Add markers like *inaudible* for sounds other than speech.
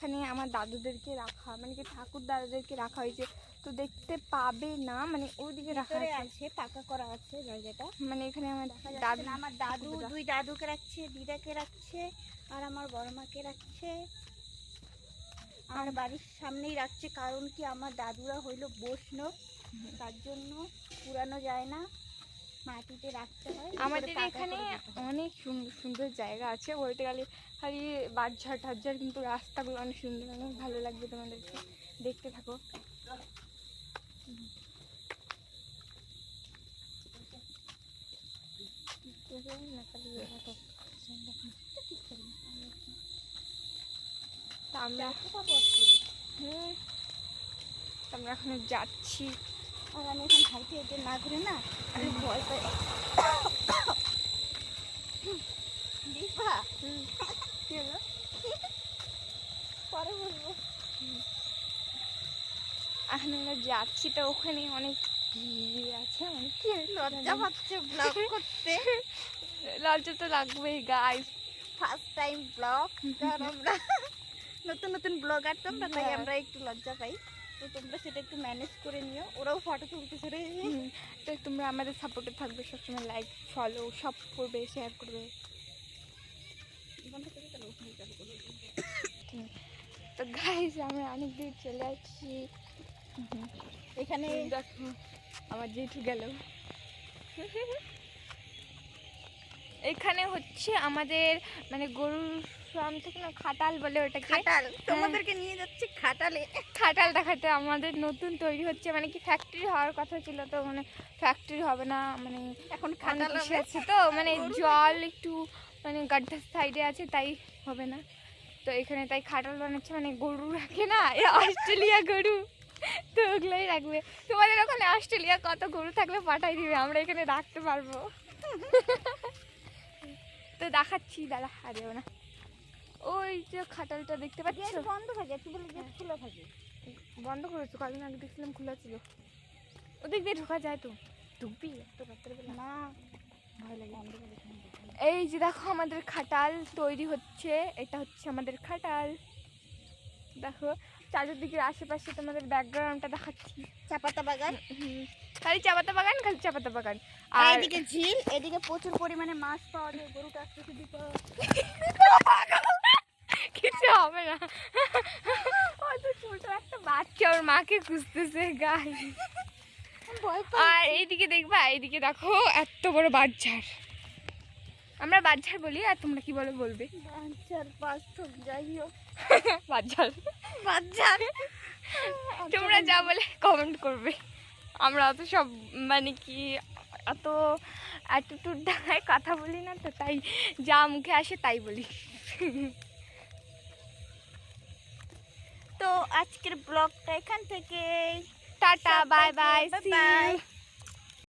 এখানে আমার দাদুদেরকে রাখা মানে কি ঠাকুর দাদাদেরকে রাখা হয়েছে। তো দেখতে পাবে না মানে ওদিকে রাখা আছে। পাকা করা আছে জায়গাটা। মানে এখানে আমার দাদু আমার দাদু। দুই দাদুকে রাখছে দিদাকে রাখছে আর আমার বড় মাকে রাখছে। আমার বাড়ির সামনেই রাখছে কারণ কি আমার দাদুরা হইল বৈষ্ণব। তার জন্য পুরানো যায় না। মাটিতে রাখতে হয় আমাদের এখানে হয়। অনেক সুন্দর সুন্দর জায়গা আছে বলতে গেলে খালি বাজার টাজার কিন্তু রাস্তাগুলো অনেক সুন্দর অনেক ভালো লাগবে তোমাদেরকে দেখতে থাকো আমরা? হুম, আমরা এখন যাচ্ছি আর আমি এখন হাইটে না ঘুরে না আমি ভয় পাই। দীপা হুম, কি হলো? পরে বলব। আমরা যাচ্ছি তো ওখানে অনেক ভিড় আছে অনেক লজ্জা পাচ্ছে ব্লগ করতে? লজ্জা তো লাগবেই গাইস ফার্স্ট টাইম ব্লগ কারণ আমরা। নতুন নতুন ব্লগার তো আমরা তাই হ্যাঁ। আমরা একটু লজ্জা পাই। তো তোমরা সেটা একটু ম্যানেজ করে নিও। ওরাও ফটো তুলতেছে রে তো তোমরা আমাদের সাপোর্টে থাকবে সবসময় লাইক ফলো সব করবে শেয়ার করবে। *coughs* তো গাইজ আমরা অনেক দূর চলে আসছি। এখানে দেখো আমার জেঠু গেল। *laughs* এখানে হচ্ছে আমাদের মানে গরুর ফার্ম থেকে না খাটাল বলে ওটাকে। খাটাল। তোমাদেরকে নিয়ে যাচ্ছি খাটালে। খাটাল দেখাতে আমাদের নতুন তৈরি হচ্ছে মানে কি ফ্যাক্টরি হওয়ার কথা ছিল তো মানে ফ্যাক্টরি হবে না মানে এখন খাটাল আছে তো মানে জল একটু মানে গাড্ডার সাইডে আছে তাই হবে না। তো এখানে তাই খাটাল বানাচ্ছে মানে গরু রাখে না অস্ট্রেলিয়া গরু। তো ওগুলোই রাখবে। তোমাদের ওখানে অস্ট্রেলিয়া কত গরু থাকলে পাঠাই দিবে আমরা এখানে রাখতে পারব। তো দেখাচ্ছি দাদা হারিও না। ওই যে খাটালটা দেখতে পাচ্ছি? বন্ধ থাকে বলে গেট খোলা থাকে। বন্ধ করেছ কদিন আগে দেখছিলাম খোলা ছিল। ওদিক দিয়ে ঢোকা যায় তো। ঢুকবি এত রাত্রেবেলা। না। এই যে দেখো আমাদের খাটাল তৈরি হচ্ছে। এটা হচ্ছে আমাদের খাটাল। দেখো চারিদিকের আশেপাশে তোমাদের ব্যাকগ্রাউন্ডটা দেখাচ্ছি। চাপাতা বাগান? খালি চাপাতা বাগান খালি চাপাতা বাগান। আর এদিকে ঝিল এদিকে প্রচুর পরিমাণে মাছ পাওয়া যায় গরুটা কিছু হবে না। ও তো ছোট একটা বাচ্চা ওর মাকে খুঁজতেছে গাই ভয় আর এইদিকে দেখবা এইদিকে দেখো এত বড় বাচ্চার। আমরা বাচ্চার বলি আর তোমরা কি বলো বলবে? বাচ্চার *laughs* বাচ্চার। তোমরা যা বলে কমেন্ট করবে। আমরা অত সব মানে কি অত অ্যাটিটিউড দেখায় কথা বলি না তো তাই যা মুখে আসে তাই বলি। তো আজকের ব্লগটা এখান থেকে টাটা বাই বাই bye.